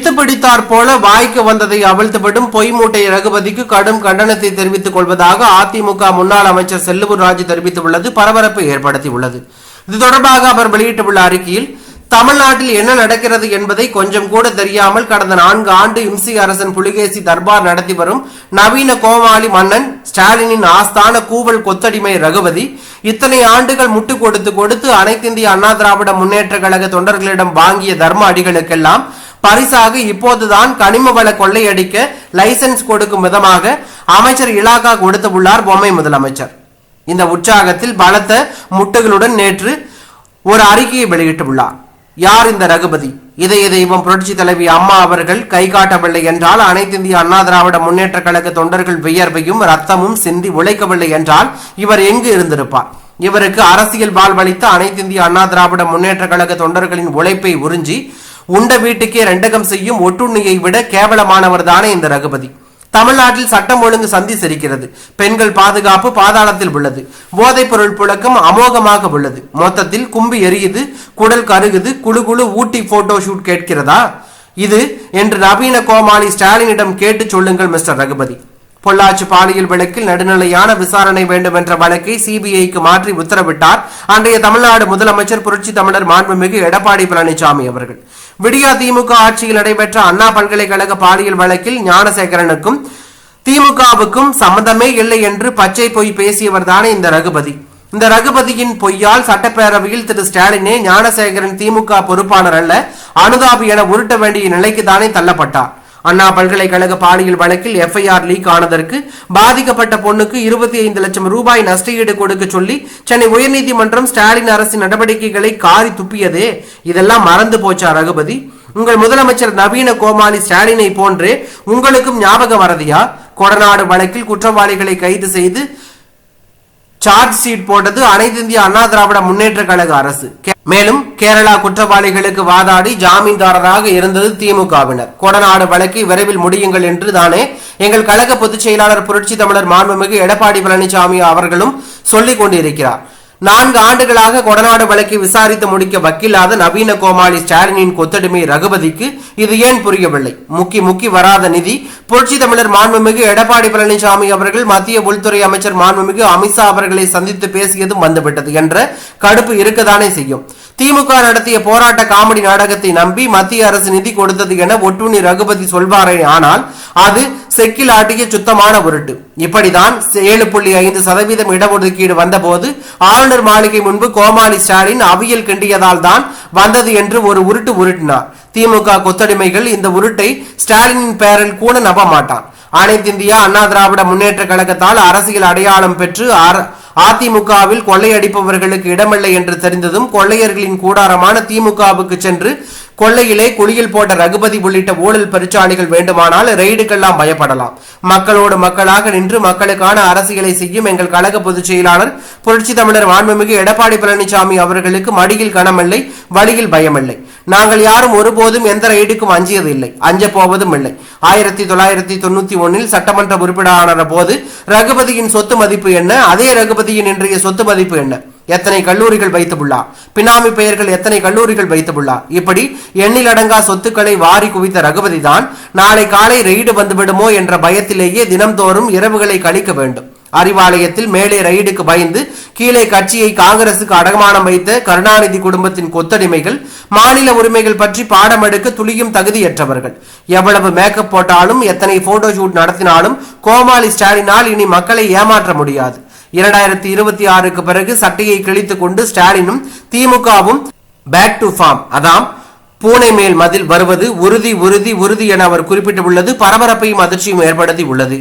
பித்து பிடித்தாற் போல வாய்க்கு வந்ததை அவிழ்த்துவிடும் பொய் மூட்டை ரகுபதிக்கு கடும் கண்டனத்தை தெரிவித்துக் கொள்வதாக அதிமுக முன்னாள் அமைச்சர் செல்லூர் ராஜு தெரிவித்துள்ளது பரபரப்பை ஏற்படுத்தியுள்ளது. இது தொடர்பாக அவர் வெளியிட்டுள்ள அறிக்கையில் தமிழ்நாட்டில் என்ன நடக்கிறது என்பதை கொஞ்சம் கூட தெரியாமல் கடந்த நான்கு ஆண்டு இம்சி அரசன் புலிகேசி தர்பார் நடத்தி வரும் நவீன கோமாளி மன்னன் ஸ்டாலினின் ஆஸ்தான கூவல் கொத்தடிமை ரகுபதி இத்தனை ஆண்டுகள் முட்டு கொடுத்து கொடுத்து அனைத்திந்திய அண்ணா திராவிட முன்னேற்ற கழக தொண்டர்களிடம் வாங்கிய தர்ம அடிகளுக்கெல்லாம் பரிசாக இப்போதுதான் கனிம வள கொள்ளையடிக்க லைசன்ஸ் கொடுக்கும் விதமாக அமைச்சர் இலாகா கொடுத்துள்ளார் பொம்மை முதலமைச்சர். இந்த உற்சாகத்தில் பலத்த முட்டுகளுடன் நேற்று ஒரு அறிக்கையை வெளியிட்டுள்ளார். யார் இந்த ரகுபதி? இதய தெய்வம் புரட்சி தலைவி அம்மா அவர்கள் கை காட்டவில்லை என்றால் அனைத்து இந்திய அண்ணா திராவிட முன்னேற்ற கழக தொண்டர்கள் வியர்வையும் ரத்தமும் சிந்தி உழைக்கவில்லை என்றால் இவர் எங்கு இருந்திருப்பார்? இவருக்கு அரசியல் வாழ்வளித்த அனைத்திந்திய அண்ணா திராவிட முன்னேற்ற கழக தொண்டர்களின் உழைப்பை உறிஞ்சி உண்ட வீட்டுக்கே ரெண்டகம் செய்யும் ஒட்டுண்ணியை விட கேவலமானவர் தானே இந்த ரகுபதி. தமிழ்நாட்டில் சட்டம் ஒழுங்கு சந்தி சிரிக்கிறது. பெண்கள் பாதுகாப்பு பாதாளத்தில் உள்ளது. போதைப் பொருள் புழக்கம் அமோகமாக உள்ளது. மொத்தத்தில் கும்பி எரியுது குடல் கருகுது குழு குழு ஊட்டி போட்டோ ஷூட் கேட்கிறதா? இது என்று நவீன கோமாளி ஸ்டாலினிடம் கேட்டு சொல்லுங்கள் மிஸ்டர் ரகுபதி. பொள்ளாச்சி பாலியல் வழக்கில் நடுநிலையான விசாரணை வேண்டும் என்ற வழக்கை சிபிஐக்கு மாற்றி உத்தரவிட்டார். அன்றைய தமிழ்நாடு முதலமைச்சர் புரட்சி தமிழர் மாண்புமிகு எடப்பாடி பழனிசாமி அவர்கள். விடியா திமுக ஆட்சியில் நடைபெற்ற அண்ணா பல்கலைக்கழக பாலியல் வழக்கில் ஞானசேகரனுக்கும் திமுகவுக்கும் சம்பந்தமே இல்லை என்று பச்சை பொய் பேசியவர் தானே இந்த ரகுபதி. இந்த ரகுபதியின் பொய்யால் சட்டப்பேரவையில் திரு ஸ்டாலினே ஞானசேகரன் திமுக பொறுப்பாளர் அல்ல அனுதாபி என உருட்ட வேண்டிய நிலைக்கு தானே தள்ளப்பட்டார். அண்ணா பல்கலைக்கழக பாலியல் வழக்கில் எஃப்ஐஆர் லீக் ஆனதற்கு பாதிக்கப்பட்ட பொண்ணுக்கு இருபத்தி ஐந்து லட்சம் ரூபாய் நஷ்டஈடு கொடுக்க சொல்லி சென்னை உயர்நீதிமன்றம் ஸ்டாலின் அரசின் நடவடிக்கைகளை காரி துப்பியதே. இதெல்லாம் மறந்து போச்சா ரகுபதி? உங்கள் முதலமைச்சர் நவீன கோமாளி ஸ்டாலினை போன்றே உங்களுக்கும் ஞாபகம் வரதியா? கொடநாடு வழக்கில் குற்றவாளிகளை கைது செய்து சார்ஜ் ஷீட் போட்டது அனைத்து இந்திய அண்ணா திராவிட முன்னேற்ற கழக அரசு. கே- மேலும் கேரளா குற்றவாளிகளுக்கு வாதாடி ஜாமீன்தாரராக இருந்தது திமுகவினர். கொடநாடு வழக்கை விரைவில் முடியுங்கள் என்று தானே எங்கள் கழக பொதுச் செயலாளர் புரட்சி தமிழர் மாண்புமிகு எடப்பாடி பழனிசாமி அவர்களும் சொல்லிக் கொண்டிருக்கிறார். நான்கு ஆண்டுகளாக கொடநாடு வழக்கை விசாரித்து முடிக்க வக்கில்லாத நவீன கோமாளி ஸ்டாலினின் கொத்தடிமை ரகுபதிக்கு இது ஏன் புரியவில்லை? முக்கி முக்கி வராத நிதி. புரட்சி தமிழர் மாண்புமிகு எடப்பாடி பழனிசாமி அவர்கள் மத்திய உள்துறை அமைச்சர் மாண்புமிகு அமித்ஷா அவர்களை சந்தித்து பேசியதும் வந்துவிட்டது என்ற கடுப்பு இருக்கதானே செய்யும். திமுக நடத்திய போராட்ட காமெடி நாடகத்தை நம்பி மத்திய அரசு நிதி கொடுத்தது என ஒட்டுண்ணி ரகுபதி சொல்வாரே ஆனால் அது செக்கில் ஆட்டிய சுத்தமான உருட்டு. இப்படிதான் ஏழு புள்ளி ஐந்து சதவீதம் இடஒதுக்கீடு வந்தபோது ஆளுநர் மாளிகை முன்பு கோமாளி ஸ்டாலின் அவியல் கிண்டியதால் தான் வந்தது என்று ஒரு உருட்டு உருட்டினார். திமுக கொத்தடிமைகள் இந்த உருட்டை ஸ்டாலினின் பெயரில் கூட நம்ப மாட்டான். இந்தியா அண்ணா திராவிட முன்னேற்ற கழகத்தால் அரசியல் அடையாளம் பெற்று அதிமுகவில் கொள்ளையடிப்பவர்களுக்கு இடமில்லை என்று தெரிந்ததும் கொள்ளையர்களின் கூடாரமான திமுகவுக்கு சென்று கொள்ளையிலே குளியில் போட்ட ரகுபதி உள்ளிட்ட ஊழல் பெருச்சாளிகள் வேண்டுமானால் ரெய்டுக்கெல்லாம் பயப்படலாம். மக்களோடு மக்களாக நின்று மக்களுக்கான அரசியலை செய்யும் எங்கள் கழக பொதுச் செயலாளர் புரட்சி தமிழர் மாண்புமிகு எடப்பாடி பழனிசாமி அவர்களுக்கு மடியில் கனமில்லை வழியில் பயமில்லை. நாங்கள் யாரும் ஒருபோதும் எந்த ரெய்டுக்கும் அஞ்சியதில்லை அஞ்ச போவதும் இல்லை. ஆயிரத்தி தொள்ளாயிரத்தி தொண்ணூத்தி ஒன்னில் சட்டமன்ற உறுப்பினரான போது ரகுபதியின் சொத்து மதிப்பு என்ன அதே ரகுபதியின் இன்றைய சொத்து மதிப்பு என்ன? எத்தனை கல்லூரிகள் வைத்துள்ளார் பினாமி பெயர்கள் எத்தனை கல்லூரிகள் வைத்துள்ளார் இப்படி எண்ணிலடங்கா சொத்துக்களை வாரி குவித்த ரகுபதி தான் நாளை காலை ரெய்டு வந்துவிடுமோ என்ற பயத்திலேயே தினம்தோறும் இரவுகளை கழிக்க வேண்டும். அறிவாலயத்தில் மேலே ரயிடுக்கு பயந்து கீழே கட்சியை காங்கிரசுக்கு அடமானம் வைத்த கருணாநிதி குடும்பத்தின் கொத்தடிமைகள் மாநில உரிமைகள் பற்றி பாடம் எடுக்க துளியும் தகுதியற்றவர்கள். எவ்வளவு மேக்கப் போட்டாலும் எத்தனை போட்டோ ஷூட் நடத்தினாலும் கோமாளி ஸ்டாலினால் இனி மக்களை ஏமாற்ற முடியாது. இரண்டாயிரத்தி இருபத்தி ஆறுக்கு பிறகு சட்டையை கிழித்துக் கொண்டு ஸ்டாலினும் திமுகவும் பேக் டு ஃபார்ம் அதாம் பூனை மேல் மதில் வருவது உறுதி உறுதி உறுதி என அவர் குறிப்பிட்டுள்ளது. பரபரப்பையும் அதிர்ச்சியும் ஏற்படுத்தி உள்ளது